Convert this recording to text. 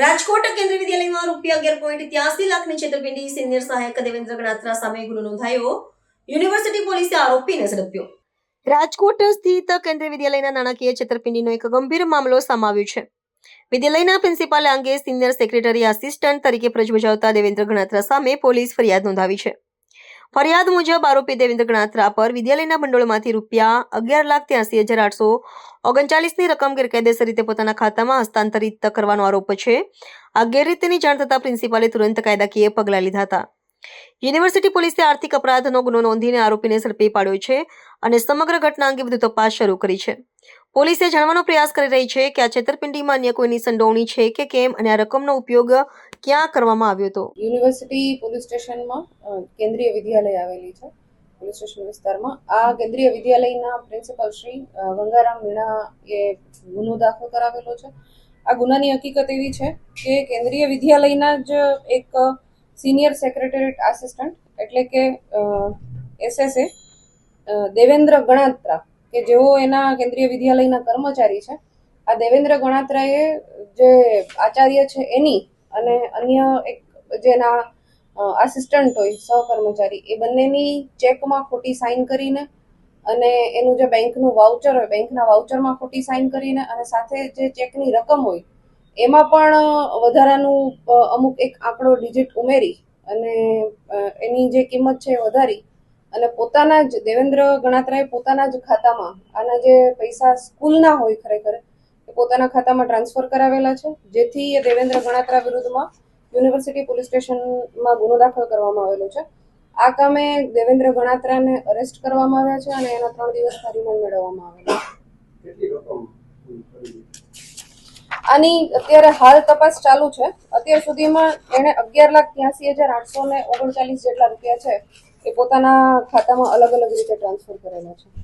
રાજકોટ કેન્દ્રીય વિદ્યાલયમાં રૂપિયા અગિયાર પોઈન્ટ ત્યાસી લાખની છેતરપિંડી સિનિયર સહાયક દેવેન્દ્ર ગણાત્રા સામે ગુનો નોંધાયો. યુનિવર્સિટી પોલીસે આરોપીને ઝડપ્યો. રાજકોટ સ્થિત કેન્દ્રીય વિદ્યાલયના નાણાકીય છેતરપિંડીનો એક ગંભીર મામલો સમાવ્યો છે. વિદ્યાલયના પ્રિન્સિપાલ અંગે સિનિયર સેક્રેટરી આસિસ્ટન્ટ તરીકે ફરજ બજાવતા દેવેન્દ્ર ગણાત્રા સામે પોલીસ ફરિયાદ નોંધાવી છે. ફરિયાદ મુજબ આરોપી દેવેન્દ્ર ગણાત્રા પર વિદ્યાલયના ભંડોળમાંથી રૂપિયા અગિયાર લાખ ત્યાસી હજાર આઠસો ઓગણચાલીસની રકમ ગેરકાયદેસર રીતે પોતાના ખાતામાં હસ્તાંતરિત કરવાનો આરોપ છે. આ ગેરરીતિની જાણ થતાં પ્રિન્સિપાલે તુરંત કાયદાકીય પગલાં લીધા હતા. યુનિવર્સિટી પોલીસે આર્થિક અપરાધનો ગુનો નોંધીને આરોપીને ઝડપી પાડ્યો છે અને સમગ્ર ઘટના અંગે વધુ તપાસ શરૂ કરી છે. પોલીસે જાણવાનો પ્રયાસ કરી રહી છે કે આ છેતરપિંડીમાં અન્ય કોઈની સંડોવણી છે કે કેમ અને આ રકમનો ઉપયોગ ક્યાં કરવામાં આવ્યો હતો? યુનિવર્સિટી પોલીસ સ્ટેશનમાં કેન્દ્રીય વિદ્યાલય આવેલી છે, પોલીસ સ્ટેશન વિસ્તારમાં. આ કેન્દ્રીય વિદ્યાલયના પ્રિન્સિપલ શ્રી ગંગારામ મીણા એ ગુનો દાખલ કરાવેલો છે. આ ગુનાની હકીકત એવી છે કે કેન્દ્રીય વિદ્યાલયના જ એક સિનિયર સેક્રેટરીટ આસિસ્ટન્ટ એટલે કે એસએસએ દેવેન્દ્ર ગણાત્રા, કે જેઓ એના કેન્દ્રીય વિદ્યાલયના કર્મચારી છે. આ દેવેન્દ્ર ગણાત્રાએ જે આચાર્ય છે એની અને અન્ય એક જેના આસિસ્ટન્ટ હોય, સહકર્મચારી, એ બંનેની ચેકમાં ખોટી સાઇન કરીને અને એનું જે બેંકનું વાઉચર હોય બેંકના વાઉચરમાં ખોટી સાઇન કરીને અને સાથે જે ચેકની રકમ હોય એમાં પણ વધારાનું અમુક એક આંકડો ડિજિટ ઉમેરી અને એની જે કિંમત છે એ વધારી અને પોતાના જ, દેવેન્દ્ર ગણાત્રાએ પોતાના જ ખાતામાં આના જે પૈસા સ્કૂલના હોય ખરેખર, એ પોતાના ખાતામાં ટ્રાન્સફર કરાવેલા છે. જેથી એ દેવેન્દ્ર ગણાત્રા વિરુદ્ધમાં યુનિવર્સિટી પોલીસ સ્ટેશનમાં ગુનો દાખલ કરવામાં આવેલો છે. આ કામે દેવેન્દ્ર ગણાત્રાને અરેસ્ટ કરવામાં આવ્યા છે અને એના ત્રણ દિવસના રિમાન્ડ મેળવવામાં આવેલા છે. આની અત્યારે હાલ તપાસ ચાલુ છે. અત્યાર સુધીમાં એણે અગિયાર લાખ ત્યાસી હજાર આઠસો ને ઓગણચાલીસ જેટલા રૂપિયા છે એ પોતાના ખાતામાં અલગ અલગ રીતે ટ્રાન્સફર કરેલા છે.